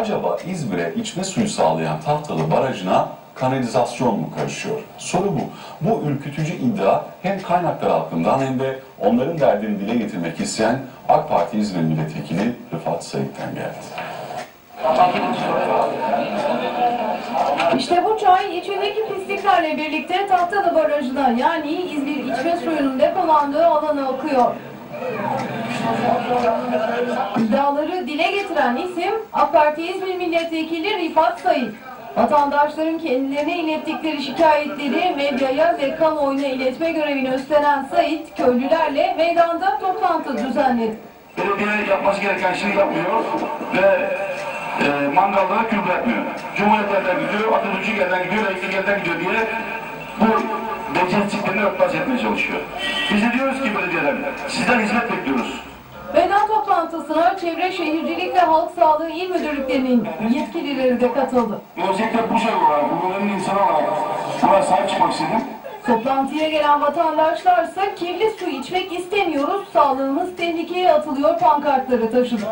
Acaba İzmir'e içme suyu sağlayan Tahtalı Barajı'na kanalizasyon mu karışıyor? Soru bu. Bu ürkütücü iddia hem kaynaklar halkından hem de onların derdini dile getirmek isteyen AK Parti İzmir Milletvekili Rıfat Sayık'tan geldi. İşte bu çay içindeki pisliklerle birlikte Tahtalı Barajı'na yani İzmir içme suyunun depolandığı alana akıyor. İddiaları dile getiren isim AK Parti İzmir Milletvekili Rifat Sayık. Vatandaşların kendilerine ilettikleri şikayetleri medyaya ve kamuoyuna iletme görevini üstlenen Sayit, köylülerle meydanda toplantı düzenledi. Belediye yapması gereken şeyi yapmıyor ve e, mangallara kül bırakmıyor. Cumhuriyet gidiyor, Atatürk'ü elden gidiyor, elden gidiyor diye bu beceriksizliklerini örtbas etmeye çalışıyor. Biz de diyoruz ki belediyeden, sizden hizmet bekliyoruz. Veda toplantısına Çevre Şehircilik ve Halk Sağlığı İl Müdürlüklerinin yetkilileri de katıldı. Özellikle bu şey olarak, bu önemli insan olarak buna sahip çıkmak istedim. Toplantıya gelen vatandaşlarsa kirli su içmek istemiyoruz, sağlığımız tehlikeye atılıyor pankartları taşıdı.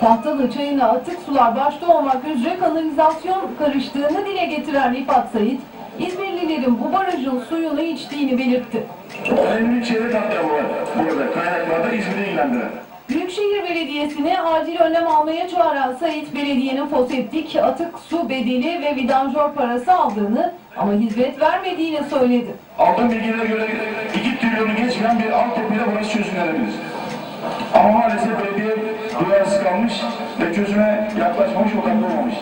Tahtalı çayına atık sular başta olmak üzere kanalizasyon karıştığını dile getiren Rifat Sayit, İzmirlilerin bu barajın suyunu içtiğini belirtti. Önemli çevre tatları var burada, kaynaklarda İzmir'i ilgilendiren. Büyükşehir Belediyesi'ne acil önlem almaya çağıran Sayit Belediye'nin foseptik, atık su bedeli ve vidanjör parası aldığını ama hizmet vermediğini söyledi. Aldığım bilgilere göre 2 trilyonu geçmeyen bir altyapıyla burası çözümlenebilir. Ama maalesef belediye duyarsız kalmış ve çözüme yaklaşmamış, odaklı olmamış.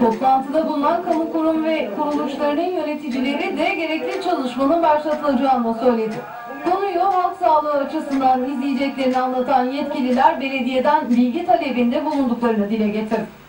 Toplantıda bulunan kamu kurum ve kuruluşlarının yöneticileri de gerekli çalışmanın başlatılacağını söyledi. Konuyu halk sağlığı açısından izleyeceklerini anlatan yetkililer belediyeden bilgi talebinde bulunduklarını dile getirdi.